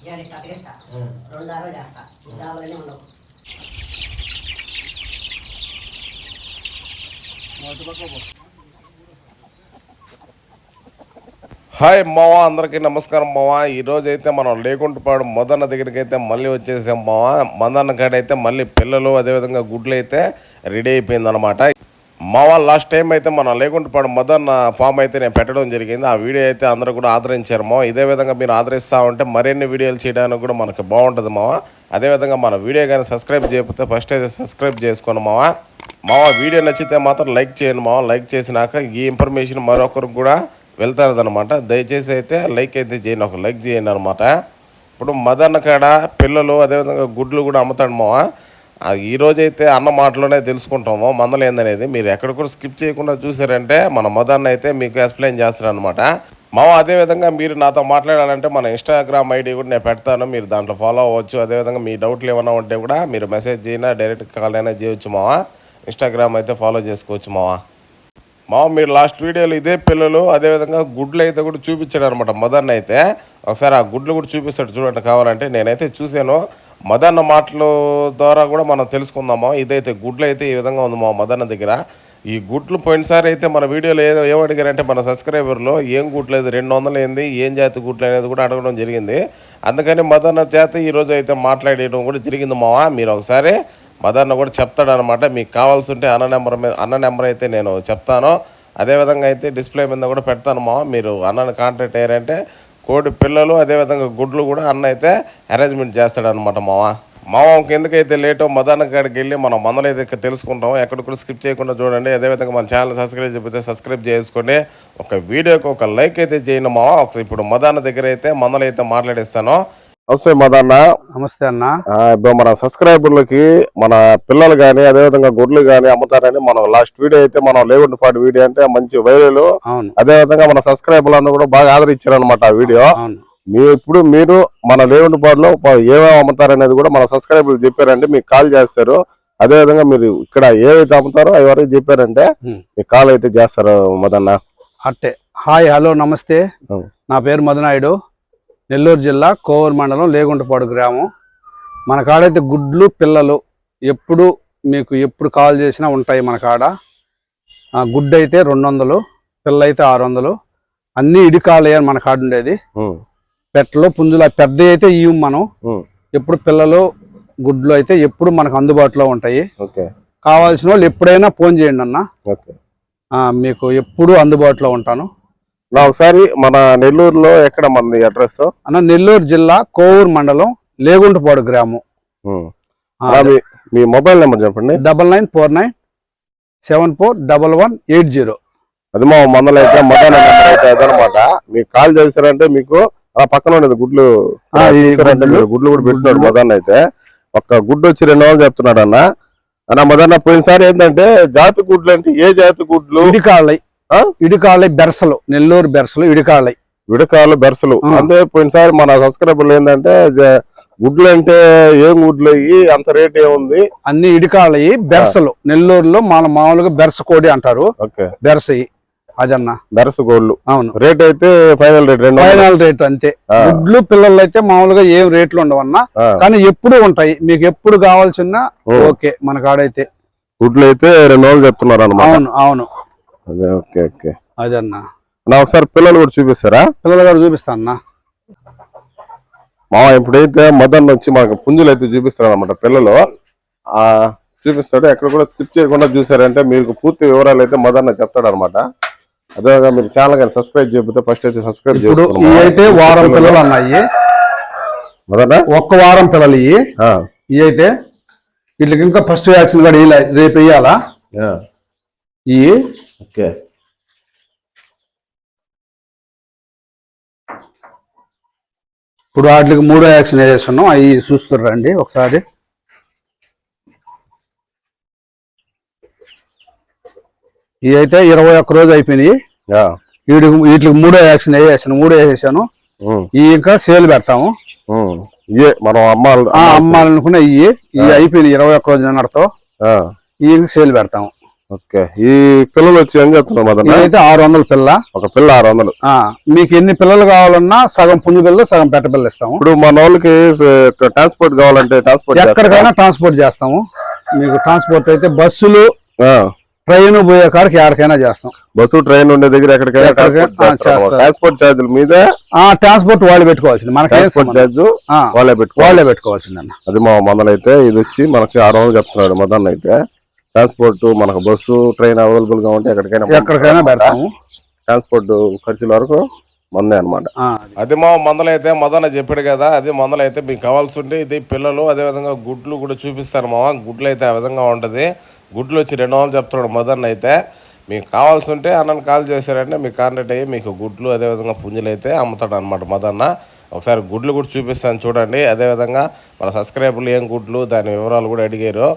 ఇట్లా రెండు చేస్తా. ఉండవు. హాయ్ మావా అందరికీ నమస్కారం మావా. ఈరోజు అయితే మనం లేకుంటపాడు మదన్న దగ్గరికి అయితే మళ్ళీ వచ్చేసాం మావా. మదన్న కాడ అయితే మళ్ళీ పిల్లలు అదేవిధంగా గుడ్లు అయితే రెడీ అయిపోయింది మావా లాస్ట్ టైం అయితే మనం లేకుంటపాడు మదన్న ఫామ్ అయితే నేను పెట్టడం జరిగింది. ఆ వీడియో అయితే అందరూ కూడా ఆదరించారు మావా. ఇదే విధంగా మీరు ఆదరిస్తూ ఉంటే మరిన్ని వీడియోలు చేయడానికి కూడా మనకి బాగుంటుంది మావా. అదేవిధంగా మన వీడియో కానీ సబ్స్క్రైబ్ చేయకపోతే ఫస్ట్ అయితే సబ్స్క్రైబ్ చేసుకోండి మావా. మావా వీడియో నచ్చితే మాత్రం లైక్ చేయండి మావా. లైక్ చేసినాక ఈ ఇన్ఫర్మేషన్ మరొకరికి కూడా వెళ్తారదనమాట దయచేసి అయితే లైక్ అయితే చేయండి. ఒక లైక్ చేయండి అనమాట ఇప్పుడు మదన్న కాడ పిల్లలు అదేవిధంగా గుడ్లు కూడా అమ్ముతాడు మావా. ఈ రోజైతే అన్న మాటలోనే తెలుసుకుంటాము. మందలు ఏందనేది మీరు ఎక్కడ కూడా స్కిప్ చేయకుండా చూసారంటే మన మదన్ అయితే మీకు ఎక్స్ప్లెయిన్ చేస్తారు అనమాట మామ అదేవిధంగా మీరు నాతో మాట్లాడాలంటే మన ఇన్స్టాగ్రామ్ ఐడి కూడా నేను పెడతాను. మీరు దాంట్లో ఫాలో అవ్వచ్చు. అదేవిధంగా మీ డౌట్లు ఏమైనా ఉంటే కూడా మీరు మెసేజ్ చేయినా డైరెక్ట్ కాల్ అయినా చేయొచ్చు మావా. ఇన్స్టాగ్రామ్ అయితే ఫాలో చేసుకోవచ్చు మావా. మామ మీరు లాస్ట్ వీడియోలో ఇదే పిల్లలు అదేవిధంగా గుడ్లు అయితే కూడా చూపించాడు అనమాట మదన్ అయితే. ఒకసారి ఆ గుడ్లు కూడా చూపిస్తాడు చూడండి కావాలంటే. నేనైతే చూశాను. మదన్న మాటల ద్వారా కూడా మనం తెలుసుకుందాము? ఇదైతే గుడ్లు అయితే ఈ విధంగా ఉంది మా మదన్న దగ్గర. ఈ గుడ్లు పోయినసారి అయితే మన వీడియోలో ఏదో ఏమడిగారంటే మన సబ్స్క్రైబర్లో ఏం గుడ్లు రెండు వందలు ఏంది ఏం జాతి గుడ్లు అనేది కూడా అడగడం జరిగింది. అందుకని మదన్న చేత ఈరోజు అయితే మాట్లాడేయడం కూడా జరిగింది మావా. మీరు ఒకసారి మదన్న కూడా చెప్తాడనమాట. మీకు కావాల్సి ఉంటే అన్న నెంబర్ మీద అన్న నెంబర్ అయితే నేను చెప్తాను. అదేవిధంగా అయితే డిస్ప్లే మీద కూడా పెడతాను మావా. మీరు అన్నని కాంటాక్ట్ అయ్యారంటే కోడి పిల్లలు అదేవిధంగా గుడ్లు కూడా అన్న అయితే అరేంజ్మెంట్ చేస్తాడనమాట మామ మావా ఎందుకైతే లేటో మదాన కాడికి వెళ్ళి మనం మందలు అయితే తెలుసుకుంటాం ఎక్కడ కూడా స్కిప్ చేయకుండా చూడండి. అదేవిధంగా మన ఛానల్ సబ్స్క్రైబ్ చెప్పితే సబ్స్క్రైబ్ చేసుకోండి. ఒక వీడియోకి ఒక లైక్ అయితే చేయండి మావా. ఒక ఇప్పుడు మదాన దగ్గర అయితే మందలు అయితే మాట్లాడేస్తాను. వస్తాయి మదన్న. నమస్తే అన్న. ఇప్పుడు మన సబ్స్క్రైబర్లకి మన పిల్లలు కానీ అదేవిధంగా గొడ్లు కానీ అమ్ముతారని మనం లాస్ట్ వీడియో అయితే మనం లేవుండిపాటి వీడియో అంటే మంచి వైరల్ అదేవిధంగా మన సబ్స్క్రైబర్లు అందరూ కూడా బాగా ఆదరించారు అనమాట ఆ వీడియో. మీ ఇప్పుడు మీరు మన లేవుండిపాడులో ఏమేమి అమ్ముతారనేది కూడా మన సబ్స్క్రైబర్లు చెప్పారంటే మీకు కాల్ చేస్తారు. అదేవిధంగా మీరు ఇక్కడ ఏవైతే అమ్ముతారో అవి వరకు చెప్పారంటే. మీకు కాల్ అయితే చేస్తారు మదన్న. అట్టే. హాయ్ హలో నమస్తే. నా పేరు మధునాయుడు. నెల్లూరు జిల్లా కోవూరు మండలం లేగుంటపాడు గ్రామం. మన కాడైతే గుడ్లు పిల్లలు ఎప్పుడు మీకు ఎప్పుడు కాల్ చేసినా ఉంటాయి మన కాడ. ఆ, గుడ్డు అయితే రెండు వందలు పిల్ల అయితే ఆరు వందలు అన్ని ఇడికాలే మన కాడ ఉండేది పెట్టలు పుంజులు పెద్ద అయితే ఇవ్వం మనం. ఎప్పుడు పిల్లలు గుడ్లు అయితే ఎప్పుడు మనకు అందుబాటులో ఉంటాయి. ఓకే. కావాల్సిన వాళ్ళు ఎప్పుడైనా ఫోన్ చేయండి అన్న. మీకు ఎప్పుడు అందుబాటులో ఉంటాను. నా ఒకసారి మన నెల్లూరులో ఎక్కడ మనది అడ్రస్ అన్న నెల్లూరు జిల్లా కోవూరు మండలం లేగుంటపాడు గ్రామం. మీ మీ మొబైల్ నెంబర్ చెప్పండి. Double nine four nine seven four double one eight zero. అది మా మందలు అయితే మదన నెంబర్ అయితే అదనమాట. మీకు కాల్ చేశారంటే మీకు ఆ పక్కన ఉండేది గుడ్లు గుడ్లు. కూడా పెట్టినాడు గుడ్లు. మదన్ అయితే. ఒక్క గుడ్డు వచ్చి రెండు వందలు చెప్తున్నాడు అన్న. అన్న మదన్న పోయినసారి ఏంటంటే జాతి గుడ్లు అంటే ఏ జాతి గుడ్లు? ఇడికాళ్ళై ఆ? ఇడికాళ్ళై బెరసలు నెల్లూరు బెరసలు ఇడికాళ్ళై. విడకాలు బెరసలు. అంటే పోయినసారి మన సబ్స్క్రైబర్లు ఏంటంటే గుడ్లు అంటే ఏం గుడ్లు అయ్యి అంత రేట్ ఏముంది? అన్ని ఇడికాళ్ళయి బెరసలు. నెల్లూరులో మన మామూలుగా బెరస కోడి అంటారు. బెరసయి అదన్న. బెరస గోళ్ళు అవును. రేట్ అయితే ఫైనల్ రేట్ రెండు. ఫైనల్ రేట్ అంతే. గుడ్లు పిల్లలు అయితే మామూలుగా ఏం రేట్లు ఉండవన్నా. కానీ ఎప్పుడు ఉంటాయి. మీకు ఎప్పుడు కావాల్సిన. ఓకే మన కాడైతే. గుడ్లు అయితే రెండు వందలు చెప్తున్నారు అనమాట అవును అవును. అదే ఓకే ఓకే. అదన్నా నా ఒకసారి పిల్లలు కూడా చూపిస్తారా? పిల్లలు కూడా చూపిస్తా అన్న. మా ఇప్పుడైతే మదన్ వచ్చి మాకు పుంజులు అయితే చూపిస్తారు అనమాట పిల్లలు. ఆ చూపిస్తాడు. ఎక్కడ కూడా స్కిప్ చేయకుండా చూసారంటే మీకు పూర్తి వివరాలు అయితే మదన్ చెప్తాడు అనమాట అదేవిధంగా మీరు ఛానల్ కానీ సబ్స్క్రైబ్ చేయకపోతే ఫస్ట్ అయితే సబ్స్క్రైబ్ ఇవి అయితే వారం పిల్లలు అన్నాయి మదన ఒక్క వారం పిల్లలు ఇవి. ఇవి అయితే వీళ్ళకి ఇంకా ఫస్ట్ వ్యాక్సిన్ కూడా రేపు వేయాలా ఇవి. ఓకే ఇప్పుడు వాటికి మూడో వ్యాక్సిన్ వేసేస్తున్నాం అవి చూస్తుర్రండి ఒకసారి. ఇవి అయితే ఇరవై ఒక్క రోజు అయిపోయినాయి. వీటికి వీటికి మూడో వ్యాక్సిన్ వేసేసాను మూడో వేసేసాను ఇవి ఇంకా సేల్ పెడతాము. ఇయే మనం అమ్మాలి ఆ అమ్మాలనుకున్న ఇవి. ఇవి అయిపోయినాయి ఇరవై ఒక్క రోజు నిన్నటితో ఇవి సేల్ పెడతాము. ఓకే. ఈ పిల్లలు వచ్చి ఏం మదన్న ఇదైతే ఆరు వందల పిల్ల. ఒక పిల్ల ఆరు వందలు మీకు ఎన్ని పిల్లలు కావాలన్నా సగం పుంజు పిల్ల సగం పెట్ట పిల్ల ఇస్తాము. ఇప్పుడు మన వాళ్ళకి ట్రాన్స్పోర్ట్ కావాలంటే ట్రాన్స్పోర్ట్ ఎక్కడికైనా ట్రాన్స్పోర్ట్ చేస్తాము. మీకు ట్రాన్స్పోర్ట్ అయితే బస్సులు ట్రైన్ పోయే కాడికి ఎక్కడికైనా చేస్తాం. బస్సు ట్రైన్ ఉండే దగ్గర ఎక్కడికైనా ట్రాన్స్పోర్ట్ ఛార్జీల మీద? ఆ ట్రాన్స్పోర్ట్ వాళ్ళు పెట్టుకోవాల్సింది. మనకేం ట్రాన్స్పోర్ట్. ఛార్జ్ వాళ్ళే పెట్టుకోవాలి. వాళ్ళే పెట్టుకోవాల్సిందన్న. అది మా మందలు అయితే ఇది వచ్చి మనకి ఆరు వందలు చెప్తున్నాడు మదన్ అయితే ట్రాన్స్పోర్ట్ మనకు బస్సు ట్రైన్ అవైలబుల్గా ఉంటే ఎక్కడికైనా ఎక్కడికైనా పెడతాము. ట్రాన్స్పోర్ట్ ఖర్చుల వరకు మందే అనమాట అది. మా మందలైతే మదన చెప్పాడు కదా అది మందలైతే మీకు కావాల్సి ఉంటే ఇది పిల్లలు అదేవిధంగా గుడ్లు కూడా చూపిస్తారు మామ. గుడ్లు అయితే ఆ విధంగా ఉంటుంది. గుడ్లు వచ్చి రెండు వందలు చెప్తున్నాడు మదన్ అయితే. మీకు కావాల్సి ఉంటే అన్నను కాల్ చేశారంటే మీకు కాంటాక్ట్ అయ్యి మీకు గుడ్లు అదేవిధంగా పుంజులు అయితే అమ్ముతాడు అనమాట మదన్న. ఒకసారి గుడ్లు కూడా చూపిస్తాను చూడండి. అదేవిధంగా మన సబ్స్క్రైబర్లు ఏం గుడ్లు దాని వివరాలు కూడా అడిగారు.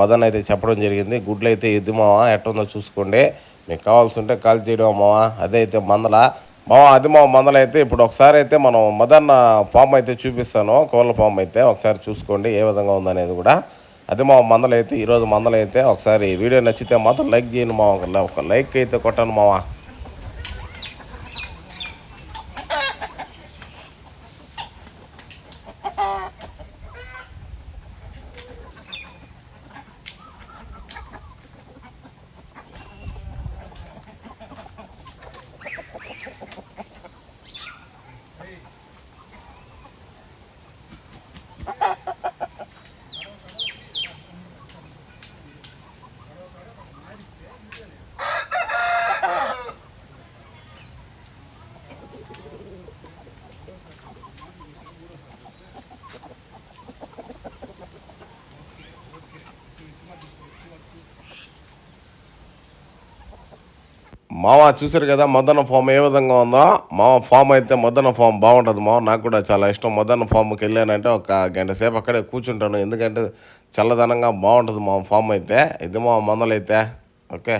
మదన్ అయితే చెప్పడం జరిగింది. గుడ్లు అయితే ఇది మావా ఎట్టుందో చూసుకోండి. మీకు కావాల్సి ఉంటే కాల్ చేయడం మావా. అదే అయితే మందల. మావా అది మా మందల అయితే ఇప్పుడు ఒకసారి అయితే మనం మదన్న ఫామ్ అయితే చూపిస్తాను. కోళ్ళ ఫామ్ అయితే ఒకసారి చూసుకోండి ఏ విధంగా ఉందనేది కూడా. అది మా మందలు అయితే ఈరోజు మందలు అయితే ఒకసారి వీడియో నచ్చితే మాత్రం లైక్ చేయండి మా ఒక లైక్ అయితే కొట్టాను మావా. మామ చూసారు కదా మదన ఫామ్ ఏ విధంగా ఉందో? మా ఫామ్ అయితే మదన ఫామ్ బాగుంటుంది మామ నాకు కూడా చాలా ఇష్టం. మదన ఫామ్కి వెళ్ళానంటే ఒక గంట సేపు అక్కడే కూర్చుంటాను. ఎందుకంటే చల్లదనంగా బాగుంటుంది మా ఫామ్ అయితే. ఇది మా మందలైతే. ఓకే.